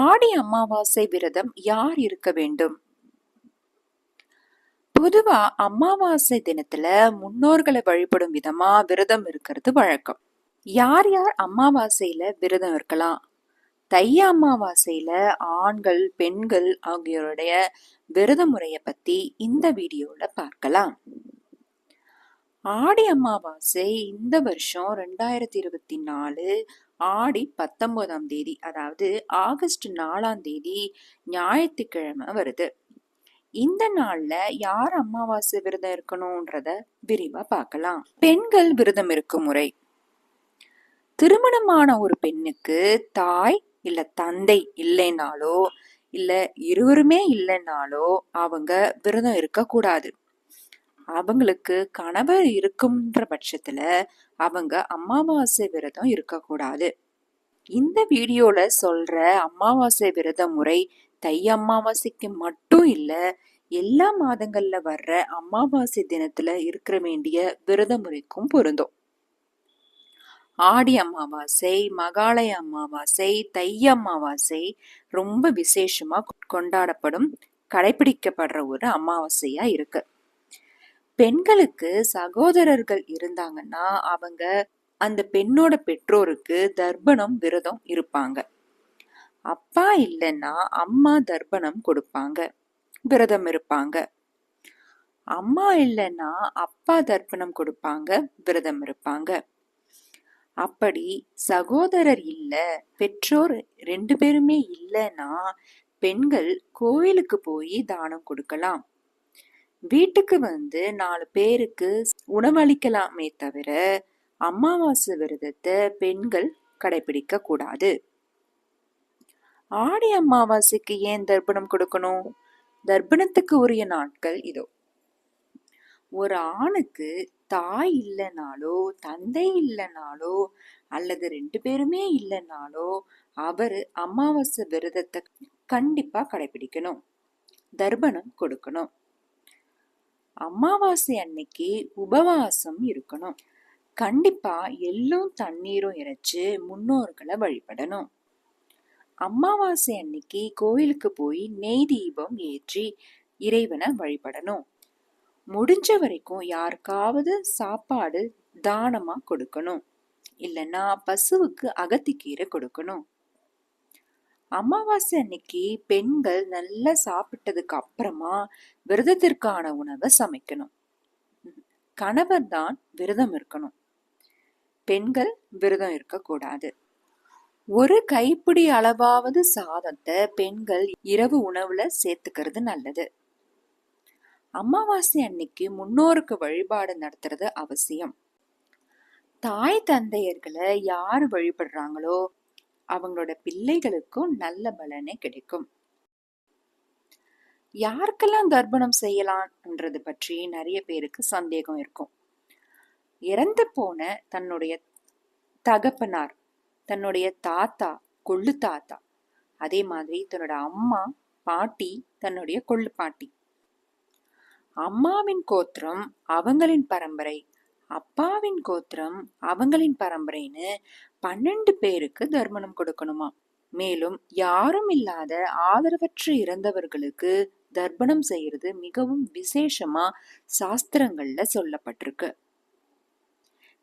ஆடி அமாவாசை விரதம் யார் இருக்க வேண்டும்? பொதுவா அமாவாசை தினத்துல முன்னோர்களை வழிபடும் விதமா விரதம் இருக்கிறது வழக்கம். யார் யார் அமாவாசையில விரதம் இருக்கலாம்? தைய அமாவாசையில ஆண்கள் பெண்கள் ஆகியோருடைய விரத முறைய பத்தி இந்த வீடியோல பார்க்கலாம். ஆடி அமாவாசை இந்த வருஷம் ரெண்டாயிரத்தி இருபத்தி நாலு ஆடி பத்தொன்பதாம் தேதி அதாவது ஆகஸ்ட் நாலாம் தேதி ஞாயிற்றுக்கிழமை வருது. இந்த நாள்ல யார் அமாவாசை விரதம் இருக்கணும்ன்றத விரிவா பார்க்கலாம். பெண்கள் விரதம் இருக்கும் முறை. திருமணமான ஒரு பெண்ணுக்கு தாய் இல்ல தந்தை இல்லைனாலோ இல்ல இருவருமே இல்லைனாலோ அவங்க விரதம் இருக்கக்கூடாது. அவங்களுக்கு கணவர் இருக்கும்ன்ற பட்சத்துல அவங்க அமாவாசை விரதம் இருக்கக்கூடாது. இந்த வீடியோல சொல்ற அமாவாசை விரத முறை தை அமாவாசைக்கு மட்டும் இல்ல எல்லா மாதங்கள்ல வர்ற அமாவாசை தினத்துல இருக்கிற வேண்டிய விரத முறைக்கும் பொருந்தும். ஆடி அமாவாசை மகாலய அமாவாசை தை அமாவாசை ரொம்ப விசேஷமா கொண்டாடப்படும் கடைபிடிக்கப்படுற ஒரு அமாவாசையா இருக்கு. பெண்களுக்கு சகோதரர்கள் இருந்தாங்கன்னா அவங்க அந்த பெண்ணோட பெற்றோருக்கு தர்ப்பணம் விரதம் இருப்பாங்க. அப்பா இல்லைன்னா அம்மா தர்ப்பணம் கொடுப்பாங்க விரதம் இருப்பாங்க. அம்மா இல்லைன்னா அப்பா தர்ப்பணம் கொடுப்பாங்க விரதம் இருப்பாங்க. அப்படி சகோதரர் இல்ல பெற்றோர் ரெண்டு பேருமே இல்லைன்னா பெண்கள் கோயிலுக்கு போய் தானம் கொடுக்கலாம். வீட்டுக்கு வந்து நாலு பேருக்கு உணவளிக்கலாமே தவிர அமாவாசை விரதத்தை பெண்கள் கடைபிடிக்க கூடாது. ஆடி அமாவாசைக்கு ஏன் தர்ப்பணம் கொடுக்கணும்? தர்ப்பணத்துக்கு உரிய நாட்கள் இதோ. ஒரு ஆணுக்கு தாய் இல்லைனாலோ தந்தை இல்லைனாலோ அல்லது ரெண்டு பேருமே இல்லைனாலோ அவர் அமாவாசை விரதத்தை கண்டிப்பா கடைபிடிக்கணும். தர்ப்பணம் கொடுக்கணும். அமாவாசை அன்னைக்கு உபவாசம் இருக்கணும். கண்டிப்பா எள்ளும் தண்ணீரும் இறைச்சு முன்னோர்களை வழிபடணும். அமாவாசை அன்னைக்கு கோயிலுக்கு போய் நெய் தீபம் ஏற்றி இறைவனை வழிபடணும். முடிஞ்ச வரைக்கும் யாருக்காவது சாப்பாடு தானமா கொடுக்கணும். இல்லைன்னா பசுவுக்கு அகத்திக்கீரை கொடுக்கணும். அமாவாசை அன்னைக்கு பெண்கள் நல்லா சாப்பிட்டதுக்கு அப்புறமா விரதத்திற்கான உணவை சமைக்கணும். கணவர் தான் விரதம் இருக்கணும். பெண்கள் விரதம் இருக்கக்கூடாது. ஒரு கைப்பிடி அளவாவது சாதத்தை பெண்கள் இரவு உணவுல சேர்த்துக்கிறது நல்லது. அமாவாசை அன்னைக்கு முன்னோருக்கு வழிபாடு நடத்துறது அவசியம். தாய் தந்தையர்களை யார் வழிபடுறாங்களோ அவங்களோட பிள்ளைகளுக்கும் நல்ல பலனே கிடைக்கும். யாருக்கெல்லாம் தர்ப்பணம் செய்யலாம்ன்றது பற்றி நிறைய பேருக்கு சந்தேகம் இருக்கும். இறந்து போன தன்னுடைய தகப்பனார் தன்னுடைய தாத்தா கொள்ளு தாத்தா. அதே மாதிரி தன்னோட அம்மா பாட்டி தன்னுடைய கொள்ளு பாட்டி. அம்மாவின் கோத்திரம் அவங்களின் பரம்பரை அப்பாவின் கோத்திரம் அவங்களின் பரம்பரைன்னு பன்னெண்டு பேருக்கு தர்மணம் கொடுக்கணுமா? மேலும் யாரும் இல்லாத ஆதரவற்று இறந்தவர்களுக்கு தர்ப்பணம் செய்யறது மிகவும் விசேஷமா சாஸ்திரங்கள்ல சொல்லப்பட்டிருக்கு.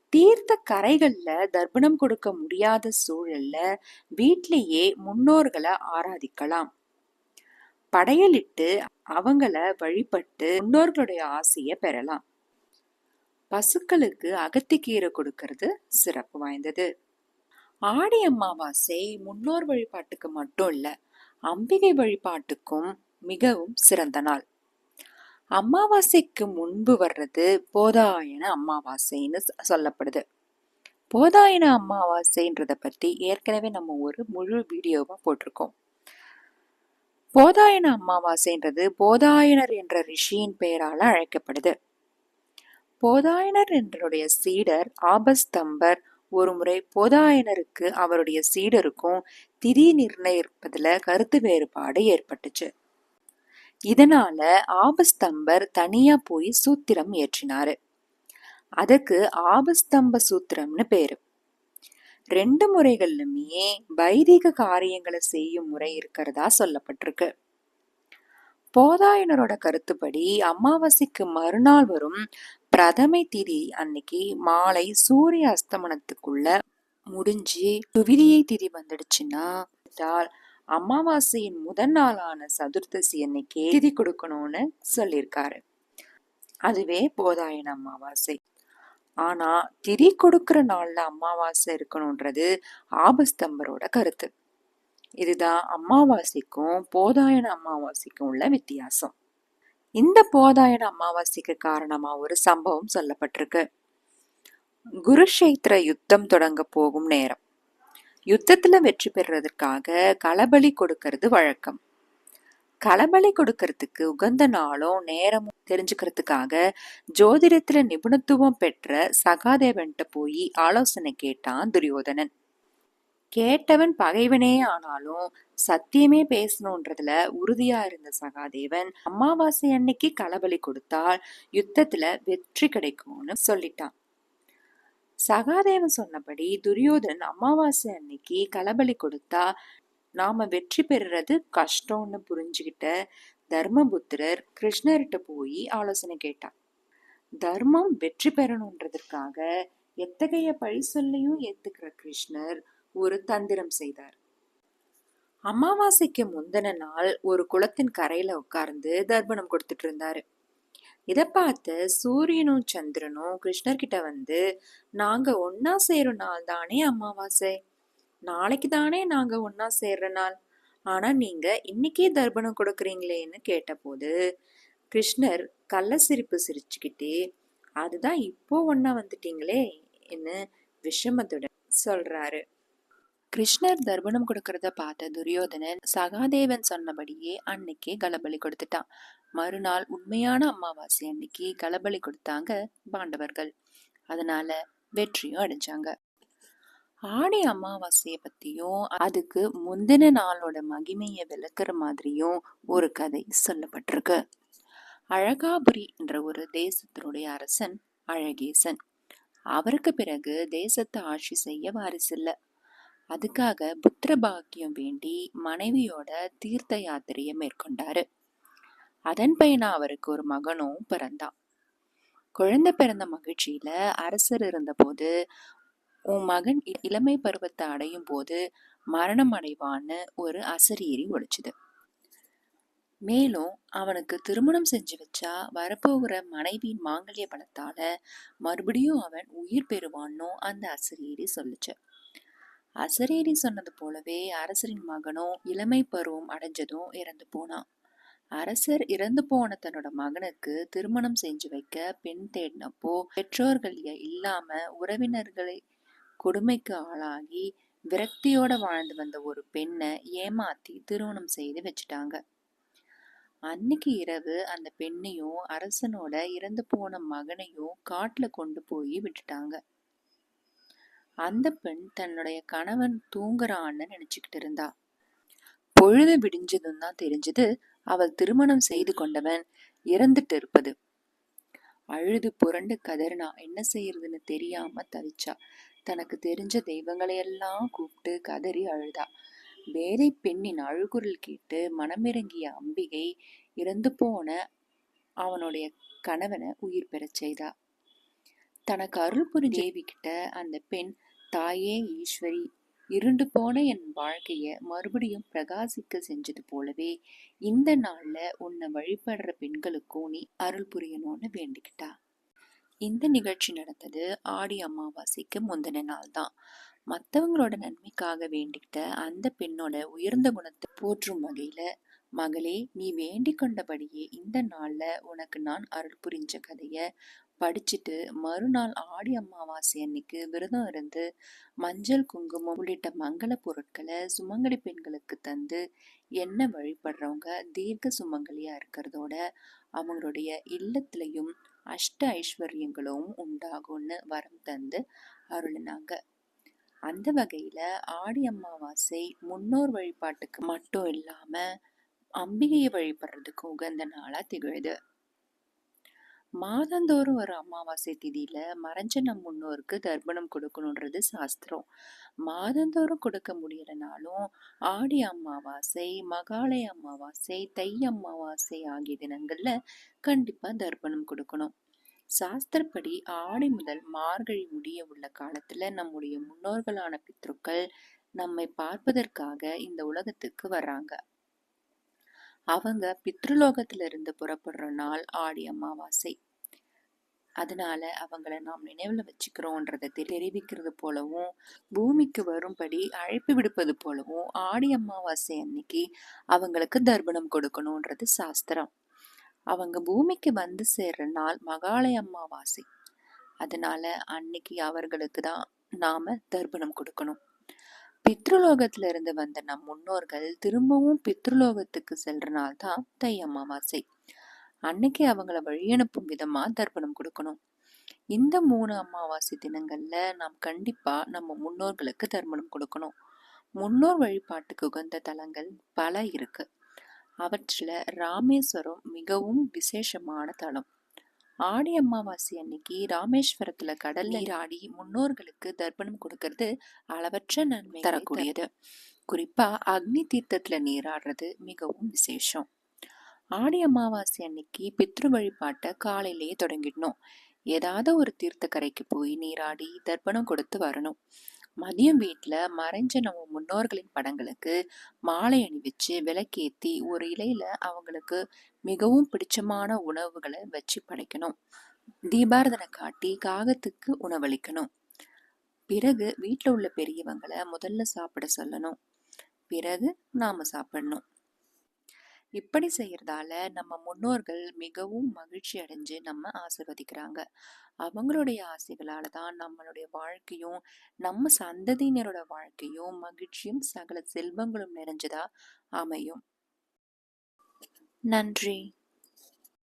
தீர்த்த கரைகள்ல தர்ப்பணம் கொடுக்க முடியாத சூழல்ல வீட்லேயே முன்னோர்களை ஆராதிக்கலாம். படையலிட்டு அவங்கள வழிபட்டு முன்னோர்களுடைய ஆசைய பெறலாம். பசுக்களுக்கு அகத்திக்கீரை கொடுக்கறது சிறப்பு வாய்ந்தது. ஆடி அமாவாசை முன்னோர் வழிபாட்டுக்கு மட்டும் இல்ல அம்பிகை வழிபாட்டுக்கும் மிகவும் சிறந்த நாள். அமாவாசைக்கு முன்பு வர்றது போதாயன அமாவாசைன்னு சொல்லப்படுது. போதாயன அமாவாசைன்றத பற்றி ஏற்கனவே நம்ம ஒரு முழு வீடியோவாக போட்டிருக்கோம். போதாயன அமாவாசைன்றது போதாயனர் என்ற ரிஷியின் பெயரால் அழைக்கப்படுது. போதாயனர் என்றுடைய சீடர் ஆபஸ்தம்பர் ஒருமுறை போதாயனருக்கு அவருடைய சீடருக்கும் திதி நிர்ணயிப்பதில் கருத்து வேறுபாடு ஏற்பட்டுச்சு. இதனால ஆபஸ்தம்பர் தனியா போய் சூத்திரம் ஏற்றினாரு. அதுக்கு ஆபஸ்தம்ப சூத்திரம்னு பேரு. ரெண்டு முறைகள்லுமே வைதிக காரியங்களை செய்யும் முறை இருக்கிறதா சொல்லப்பட்டிருக்கு. போதாயனரோட கருத்துப்படி அமாவாசைக்கு மறுநாள் வரும் பிரதமை திதி அன்னைக்கு மாலை சூரிய அஸ்தமனத்துக்குள்ள முடிஞ்சு துவிதியை திதி வந்துடுச்சுன்னா அமாவாசையின் முதல் நாளான சதுர்த்தசி அன்னைக்கே திதி கொடுக்கணும்னு சொல்லியிருக்காரு. அதுவே போதாயன அமாவாசை. ஆனா திதி கொடுக்கிற நாள்ல அமாவாசை இருக்கணும்ன்றது ஆபஸ்தம்பரோட கருத்து. இதுதான் அமாவாசைக்கும் போதாயன அமாவாசைக்கும் உள்ள வித்தியாசம். இந்த போதாயன அமாவாசைக்கு காரணமா ஒரு சம்பவம் சொல்லப்பட்டிருக்கு. குருஷேத்திர யுத்தம் தொடங்க போகும் நேரம். யுத்தத்தில் வெற்றி பெறுறதுக்காக களபலி கொடுக்கறது வழக்கம். களபலி கொடுக்கறதுக்கு உகந்த நாளும் நேரமும் தெரிஞ்சுக்கிறதுக்காக ஜோதிடத்துல நிபுணத்துவம் பெற்ற சகாதேவன்கிட்ட போய் ஆலோசனை கேட்டான் துரியோதனன். கேட்டவன் பகைவனே ஆனாலும் சத்தியமே பேசணுன்றதுல உறுதியா இருந்த சகாதேவன் அமாவாசை அன்னைக்கு களபலி கொடுத்தால் யுத்தத்துல வெற்றி கிடைக்கும்னு சொல்லிட்டான். சகாதேவன் சொன்னபடி துரியோதன் அமாவாசை அன்னைக்கு களபலி கொடுத்தா நாம வெற்றி பெறுறது கஷ்டம்னு புரிஞ்சுக்கிட்ட தர்மபுத்திரர் கிருஷ்ணர்கிட்ட போய் ஆலோசனை கேட்டார் தர்மம் வெற்றி பெறணுன்றதற்காக எத்தகைய பழி சொல்லையும் ஏத்துக்கிற கிருஷ்ணர் ஒரு தந்திரம் செய்தார். அமாவாசைக்கு முந்தின நாள் ஒரு குளத்தின் கரையில உட்கார்ந்து தர்ப்பணம் கொடுத்துட்டு இருந்தாரு. இதை பார்த்து சூரியனும் சந்திரனும் கிருஷ்ணர்கிட்ட வந்து நாங்க ஒன்னா சேரும் நாள் தானே அமாவாசை? நாளைக்கு தானே நாங்க ஒன்னா சேர்ற நாள்? ஆனா நீங்க இன்னைக்கே தர்ப்பணம் கொடுக்குறீங்களேன்னு கேட்டபோது கிருஷ்ணர் கள்ள சிரிப்பு சிரிச்சுக்கிட்டே அதுதான் இப்போ ஒன்னா வந்துட்டீங்களே? என்ன விஷமத்துடன் சொல்றாரு. கிருஷ்ணர் தர்பணம் கொடுக்கறத பார்த்த துரியோதனன் சகாதேவன் சொன்னபடியே அன்னைக்கே கலபலி கொடுத்துட்டான். மறுநாள் உண்மையான அமாவாசை அன்னைக்கு கலபலி கொடுத்தாங்க பாண்டவர்கள். அதனால வெற்றியும் அடைஞ்சாங்க. ஆடி அமாவாசைய பத்தியும் அதுக்கு முந்தின நாளோட மகிமையை விளக்குற மாதிரியும் ஒரு கதை சொல்லப்பட்டிருக்கு. அழகாபுரி என்ற ஒரு தேசத்தினுடைய அரசன் அழகேசன். அவருக்கு பிறகு தேசத்தை ஆட்சி செய்ய வாரிசில்ல அதுக்காக புத்திர பாக்கியம் வேண்டி மனைவியோட தீர்த்த யாத்திரையை மேற்கொண்டாரு. அதன் பையனா அவருக்கு ஒரு மகனும் பிறந்தான். குழந்தை பிறந்த மகிழ்ச்சியில அரசர் இருந்தபோது உன் மகன் இளமை பருவத்தை அடையும் போது மரணம் அடைவான்னு ஒரு அசரீரி ஒழிச்சுது. மேலும் அவனுக்கு திருமணம் செஞ்சு வச்சா வரப்போகிற மனைவியின் மாங்கல்ய பலத்தால மறுபடியும் அவன் உயிர் பெறுவான்னு அந்த அசரீரி சொல்லுச்சு. அசரேரி சொன்னது போலவே அரசரின் மகனும் இளமை பருவம் அடைஞ்சதும் இறந்து போனான். அரசர் இறந்து போன தன்னோட மகனுக்கு திருமணம் செஞ்சு வைக்க பெண் தேடினப்போ பெற்றோர்கள் இல்லாம உறவினர்களை கொடுமைக்கு ஆளாகி விரக்தியோட வாழ்ந்து வந்த ஒரு பெண்ணை ஏமாத்தி திருமணம் செய்து வச்சுட்டாங்க. அன்னைக்கு இரவு அந்த பெண்ணையும் அரசனோட இறந்து போன மகனையும் காட்டுல கொண்டு போய் விட்டுட்டாங்க. அந்த பெண் தன்னுடைய கணவன் தூங்குறான்னு நினைச்சுக்கிட்டு இருந்தா. பொழுது விடிஞ்சதும் தான் தெரிஞ்சது அவள் திருமணம் செய்து கொண்டவன் இறந்துட்டு இருப்பது. அழுது புரண்டு கதறினா என்ன செய்யறதுன்னு தெரியாம தவிச்சா. தனக்கு தெரிஞ்ச தெய்வங்களையெல்லாம் கூப்பிட்டு கதறி அழுதா. வேதை பெண்ணின் அழுகுரல் கேட்டு மனமிறங்கிய அம்பிகை இறந்து போன அவனுடைய கணவனை உயிர் பெறச் செய்தா. தனக்கு அருள் புரி தேவி கிட்ட அந்த பெண் தாயே ஈஸ்வரி இருண்டு போன என் வாழ்க்கைய மறுபடியும் பிரகாசிக்க செஞ்சது போலவே இந்த நாள்ல உன்னை வழிபடுற பெண்களுக்கும் நீ அருள் புரியணும்னு வேண்டிக்கிட்டா? இந்த நிகழ்ச்சி நடந்தது ஆடி அமாவாசைக்கு முந்தின நாள் தான் மற்றவங்களோட நன்மைக்காக வேண்டிக்கிட்ட அந்த பெண்ணோட உயர்ந்த குணத்தை போற்றும் வகையில மகளே நீ வேண்டிக் கொண்டபடியே இந்த நாள்ல உனக்கு நான் அருள் புரிஞ்ச கதைய படிச்சுட்டு மறுநாள் ஆடி அமாவாசை அன்னைக்கு விரதம் இருந்து மஞ்சள் குங்குமம் உள்ளிட்ட மங்கள பொருட்களை சுமங்கலி பெண்களுக்கு தந்து என்ன வழிபடுறவங்க தீர்க்க சுமங்கலியா இருக்கிறதோட அவங்களுடைய இல்லத்திலையும் அஷ்ட ஐஸ்வர்யங்களும் உண்டாகும்னு வரம் தந்து அருளினாங்க. அந்த வகையில் ஆடி அமாவாசை முன்னோர் வழிபாட்டுக்கு மட்டும் இல்லாமல் அம்பிகையை வழிபடுறதுக்கு உகந்த நாளாக திகழுது. மாதந்தோறும் ஒரு அமாவாசை திதியில மறைஞ்ச நம் முன்னோருக்கு தர்ப்பணம் கொடுக்கணுன்றது சாஸ்திரம். மாதந்தோறும் கொடுக்க முடியலனாலும் ஆடி அமாவாசை மகாலய அமாவாசை தை அமாவாசை ஆகிய தினங்கள்ல கண்டிப்பா தர்ப்பணம் கொடுக்கணும். சாஸ்திரப்படி ஆடி முதல் மார்கழி முடிய உள்ள காலத்துல நம்முடைய முன்னோர்களான பித்ருக்கள் நம்மை பார்ப்பதற்காக இந்த உலகத்துக்கு வர்றாங்க. அவங்க பித்ருலோகத்துல இருந்து புறப்படுற நாள் ஆடி அமாவாசை. அதனால அவங்கள நாம் நினைவுல வச்சுக்கிறோன்றத தெரிவிக்கிறது போலவும் பூமிக்கு வரும்படி அழைப்பு விடுப்பது போலவும் ஆடி அமாவாசை அன்னைக்கு அவங்களுக்கு தர்ப்பணம் கொடுக்கணும்ன்றது சாஸ்திரம். அவங்க பூமிக்கு வந்து சேர்ற நாள் மகாலய அமாவாசை. அதனால அன்னைக்கு அவர்களுக்கு தான் நாம தர்ப்பணம் கொடுக்கணும். பித்ருலோகத்துல இருந்து வந்த நம் முன்னோர்கள் திரும்பவும் பித்ருலோகத்துக்கு செல்ற தான் தை அமாவாசை. அன்னைக்கு அவங்கள வழியனுப்பும் விதமா தர்ப்பணம் கொடுக்கணும். இந்த மூணு அமாவாசை தினங்கள்ல நாம் கண்டிப்பா நம்ம முன்னோர்களுக்கு தர்ப்பணம் கொடுக்கணும். முன்னோர் வழிபாட்டுக்கு உகந்த தலங்கள் பல இருக்கு. அவற்றில் ராமேஸ்வரம் மிகவும் விசேஷமான தலம். ஆடி அமாவாசை அன்னைக்கு ராமேஸ்வரத்துல கடல் நீராடி முன்னோர்களுக்கு தர்ப்பணம் கொடுக்கறது அளவற்ற நன்மை தரக்கூடியது. குறிப்பா அக்னி தீர்த்தத்துல நீராடுறது மிகவும் விசேஷம். ஆடி அமாவாசை அன்னைக்கு பித்ரு வழிபாட்டை காலையிலேயே தொடங்கிடணும். ஏதாவது ஒரு தீர்த்த கரைக்கு போய் நீராடி தர்ப்பணம் கொடுத்து வரணும். மதியம் வீட்டில் மறைஞ்ச நம்ம முன்னோர்களின் படங்களுக்கு மாலை அணிவிச்சு விளக்கேற்றி ஒரு இலையில அவங்களுக்கு மிகவும் பிடிச்சமான உணவுகளை வச்சு படைக்கணும். தீபாரதனை காட்டி காகத்துக்கு உணவளிக்கணும். பிறகு வீட்டில் உள்ள பெரியவங்களை முதல்ல சாப்பிட சொல்லணும். பிறகு நாம் சாப்பிடணும். இப்படி செய்யறதால நம்ம முன்னோர்கள் மிகவும் மகிழ்ச்சி அடைஞ்சு நம்ம ஆசிர்வதிக்கிறாங்க. அவங்களுடைய ஆசைகளால தான் நம்மளுடைய வாழ்க்கையும் நம்ம சந்ததியினரோட வாழ்க்கையும் மகிழ்ச்சியும் சகல செல்வங்களும் நிறைஞ்சதா அமையும். நன்றி.